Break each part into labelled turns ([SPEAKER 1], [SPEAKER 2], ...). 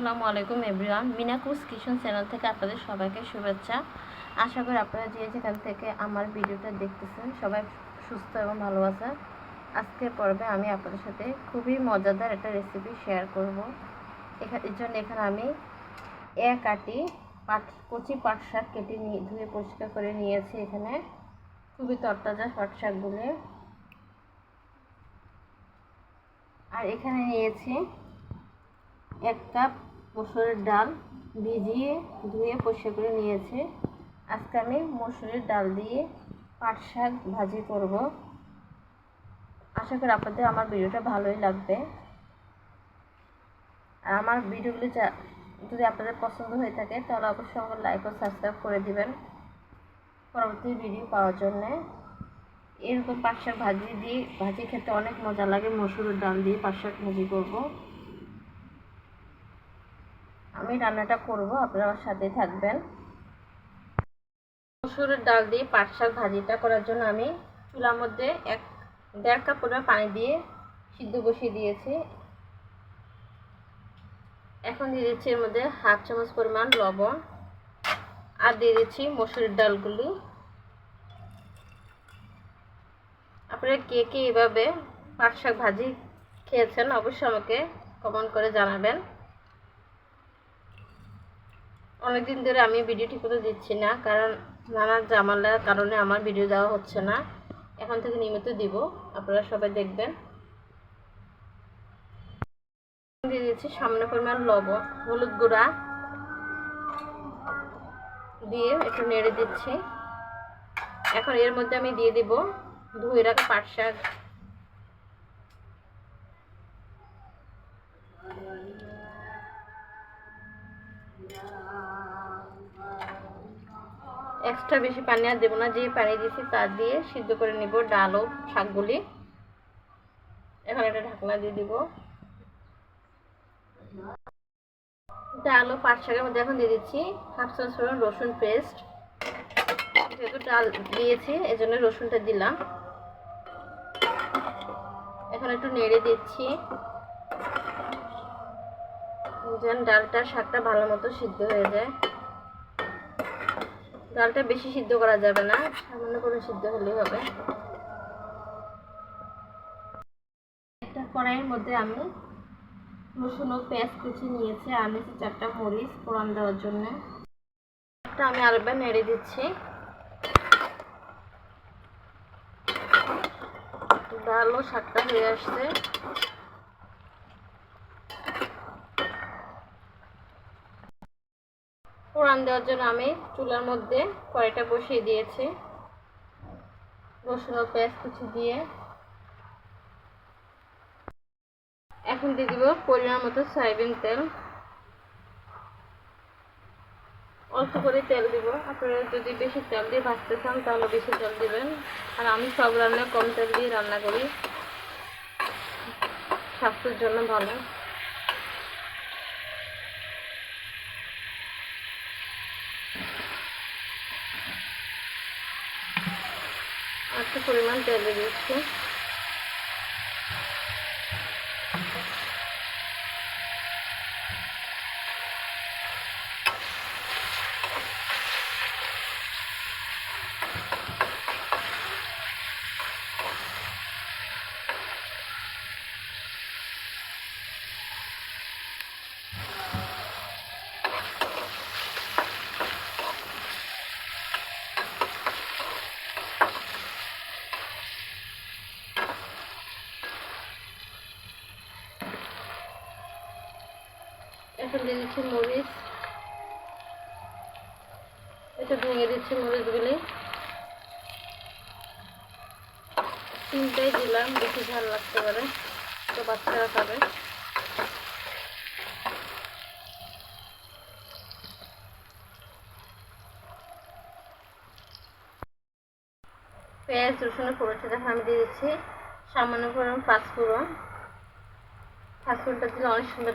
[SPEAKER 1] আসসালামু আলাইকুম everyone. মিনাকুস kitchen channel থেকে আপনাদের সবাইকে শুভেচ্ছা। আশা করি আপনারা যে যেখান থেকে আমার ভিডিওটা দেখতেছেন, সবাই সুস্থ এবং ভালো আছেন। আজকের পর্বে আমি আপনাদের সাথে খুবই মজাদার একটা রেসিপি শেয়ার করব। এখানে এর জন্য এখানে আমি এক আটি পাট, কচি পাট শাক কেটে নিয়ে, ধুয়ে পরিষ্কার করে নিয়েছি এখানে। খুবই তরতাজা পাট শাকগুলো। আর এখানে নিয়েছি এক কাপ মসুরের ডাল ভিজিয়ে ধুয়ে পরিষ্কার করে নিয়েছি। আজকে আমি মসুরের ডাল দিয়ে পাট শাক ভাজি করব। আশা করি আপনাদের আমার ভিডিওটা ভালোই লাগবে। আর আমার ভিডিওগুলি যদি আপনাদের পছন্দ হয়ে থাকে, তাহলে অবশ্যই আমার লাইক ও সাবস্ক্রাইব করে দিবেন পরবর্তী ভিডিও পাওয়ার জন্যে। এরকম পাট শাক ভাজি দিয়ে, ভাজি খেতে অনেক মজা লাগে। মসুরের ডাল দিয়ে পাট শাক ভাজি করব। আমি রান্নাটা করব, আপনারা আমার সাথে থাকবেন। মসুরের ডাল দিয়ে পাট শাক ভাজিটা করার জন্য আমি চুলার মধ্যে এক দেড় কাপ পরিমাণ পানি দিয়ে সিদ্ধ বসিয়ে দিয়েছি। এখন দিয়ে দিচ্ছি এর মধ্যে হাফ চামচ পরিমাণ লবণ আর দিয়ে দিচ্ছি মসুরের ডালগুলি। আপনারা কে কে এভাবে পাট শাক ভাজি খেয়েছেন অবশ্যই আমাকে কমেন্ট করে জানাবেন। অনেকদিন ধরে আমি ভিডিও ঠিক মতো দিচ্ছি না, কারণ নানা জামালার কারণে আমার ভিডিও দেওয়া হচ্ছে না। এখন থেকে নিয়মিত দিব, আপনারা সবাই দেখবেন। দিয়ে দিচ্ছি সামান্য পরিমাণ লবণ, হলুদ গুঁড়া। দিয়ে একটু নেড়ে দিচ্ছি। এখন এর মধ্যে আমি দিয়ে দিব ধুয়ে রাখা পাট শাক। এক্সট্রা বেশি পানি আর দেবো না যে পানি দিয়েছি তা দিয়ে সিদ্ধ করে নিব ডাল ও শাকগুলি। এখন একটা ঢাকনা দিয়ে দিব। ডাল ও পাট শাকের মধ্যে এখন দিয়ে দিচ্ছি হাফ চামচ রসুন পেস্ট। যেহেতু ডাল দিয়েছি এই জন্য রসুনটা দিলাম। এখন একটু নেড়ে দিচ্ছি। যেন ডালটা শাকটা ভালো মতো সিদ্ধ হয়ে যায়। ডালটা বেশি সিদ্ধ করা যাবে না, সামান্য করে সিদ্ধ হলেই হবে। একটা কড়াইয়ের মধ্যে আমি রসুন ও পেঁয়াজ কুচি নিয়েছি, আর নিয়েছি চারটা মরিচ ফোড়ন দেওয়ার জন্য। একটা আমি আরেকবার নেড়ে দিচ্ছি। ডাল ও শাকটা হয়ে আসছে। ফোড়ন দেওয়ার জন্য আমি চুলার মধ্যে কড়াইটা বসিয়ে দিয়েছি। রসুন ও পেঁয়াজ কুচি দিয়ে। এখন দিয়ে দিব পরিমাণ মতো সয়াবিন তেল। অল্প করে তেল দিব। আপনারা যদি বেশি তেল দিয়ে ভাজতে চান, তাহলে বেশি তেল দিবেন। আর আমি সব রান্না কম তেল দিয়ে রান্না করি। স্বাস্থ্যের জন্য ভালো। একটু পরিমাণ তেল দিয়ে এখন দিয়ে দিচ্ছি মরিচ। একটু ভেঙে দিচ্ছি মরিচগুলি। তিনটাই দিলাম, বেশি ঝাল লাগতে পারে। তো বাচ্চারা খাবে। পেঁয়াজ, রসুনের পুরোটা আমি দিয়ে দিচ্ছি। সামান্য পরিমাণ পাঁচফোড়ন। পাঁচফোড়নটা দিলে অনেক সুন্দর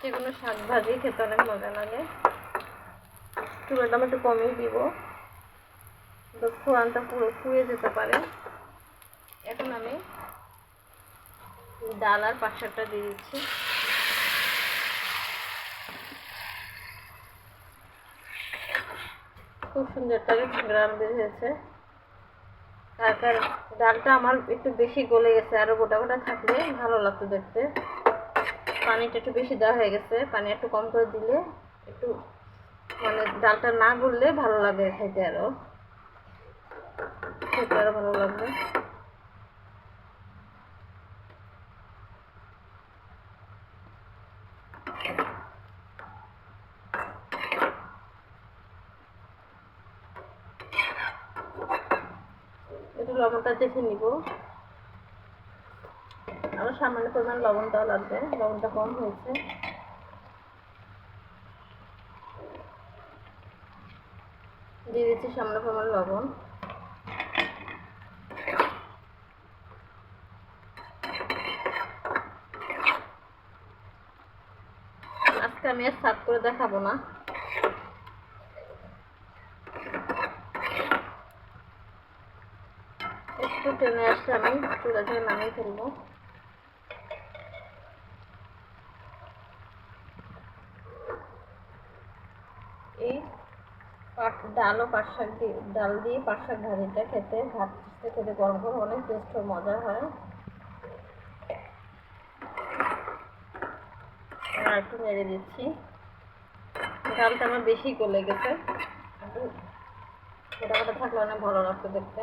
[SPEAKER 1] যে কোনো শাক ভাজি খেতে অনেক মজা লাগে। চুলের দাম একটু কমিয়ে দিব। ফোড়নটা পুরো ফুয়ে যেতে পারে। এখন আমি ডাল আর পাঁচশোটা দিয়ে দিচ্ছি। খুব সুন্দর একটা গ্রাম কার কার ডালটা আমার একটু বেশি গলে গেছে, আরও গোটা গোটা থাকলে ভালো লাগতো দেখতে। পানিটা একটু বেশি দেওয়া হয়ে গেছে, পানি একটু কম করে দিলে একটু মানে ডালটা না গললে ভালো লাগে খাইতে আরও। খেতে আরও ভালো লাগবে। লবণটা দেখে নিব। সামান্য পরিমাণ লবণ দেওয়া লাগবে, লবণটা কম হয়েছে। দিয়ে দিচ্ছি সামান্য পরিমাণ লবণ। আজকে আমি আর সার্ভ করে দেখাবো না। একটু টেনে আসছে আমি চুলা থেকে নামিয়ে ফেলব। পাট ডাল ও পাট শাক দিয়ে, ডাল দিয়ে পাট শাক ভাজিটা খেতে, ভাত খেতে গরম গরম অনেক টেস্ট ও মজা হয়। আর একটু মেরে দিচ্ছি। ডালটা আমার বেশি গলে গেছে। গোটা গোটা থাকলে অনেক ভালো লাগতো দেখতে।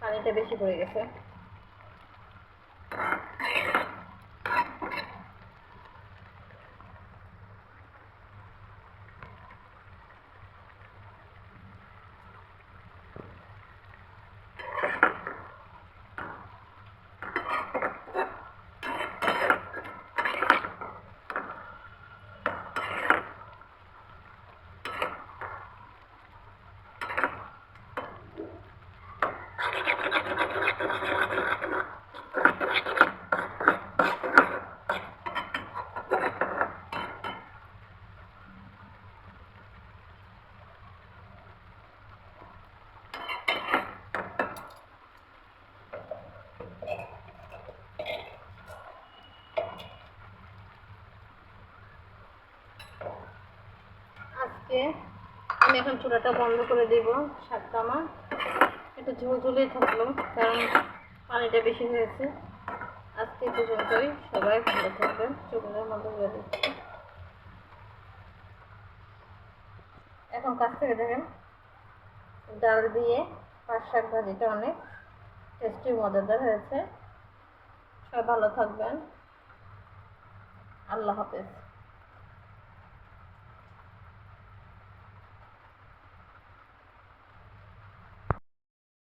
[SPEAKER 1] পানিটা বেশি পড়ে গেছে। এখন চুলাটা বন্ধ করে দেব শাকটা আমার একটু ঝুলঝুলেই থাকল, কারণ পানিটা বেশি হয়েছে। আজকে পর্যন্তই, সবাই ভালো থাকবেন চুলের মধ্যে করে দিচ্ছি এখন কাছ থেকে দেখেন, ডাল দিয়ে পাঁচ শাক ভাজিটা অনেক টেস্টি মজাদার হয়েছে। সবাই ভালো থাকবেন। আল্লাহ হাফেজ।